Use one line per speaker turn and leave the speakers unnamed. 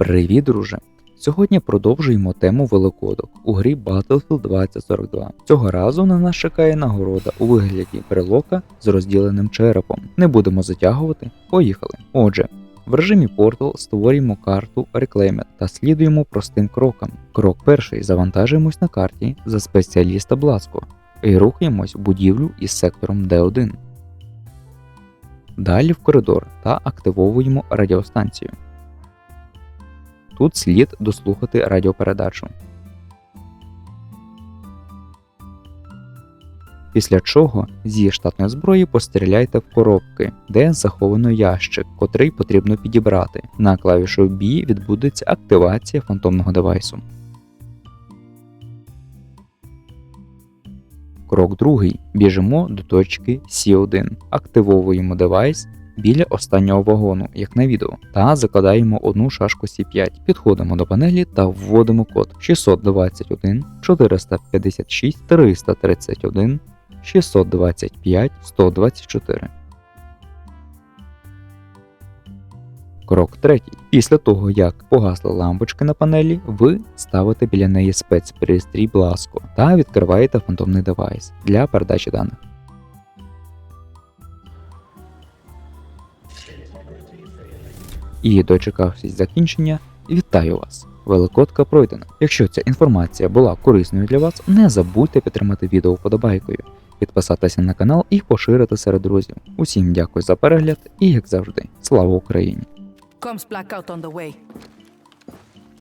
Привіт, друже! Сьогодні продовжуємо тему великодок у грі Battlefield 2042. Цього разу на нас чекає нагорода у вигляді брелока з розділеним черепом. Не будемо затягувати, поїхали. Отже, в режимі Portal створюємо карту Reclaimed та слідуємо простим крокам. Крок перший завантажуємось на карті за спеціаліста Бласко і рухаємось в будівлю із сектором D1. Далі в коридор та активовуємо радіостанцію. Тут слід дослухати радіопередачу. Після чого зі штатної зброї постріляйте в коробки, де заховано ящик, котрий потрібно підібрати. На клавішу B відбудеться активація фантомного девайсу. Крок другий. Біжимо до точки C1. Активовуємо девайс біля останнього вагону, як на відео, та закладаємо одну шашку C5. Підходимо до панелі та вводимо код 621 456 331 625 124. Крок третій. Після того, як погасли лампочки на панелі, ви ставите біля неї спецпристрій Blasco та відкриваєте фантомний девайс для передачі даних. І дочекавшись закінчення, вітаю вас! Великодка пройдена. Якщо ця інформація була корисною для вас, не забудьте підтримати відео вподобайкою, підписатися на канал і поширити серед друзів. Усім дякую за перегляд і, як завжди, слава Україні!
Comes blackout on the way.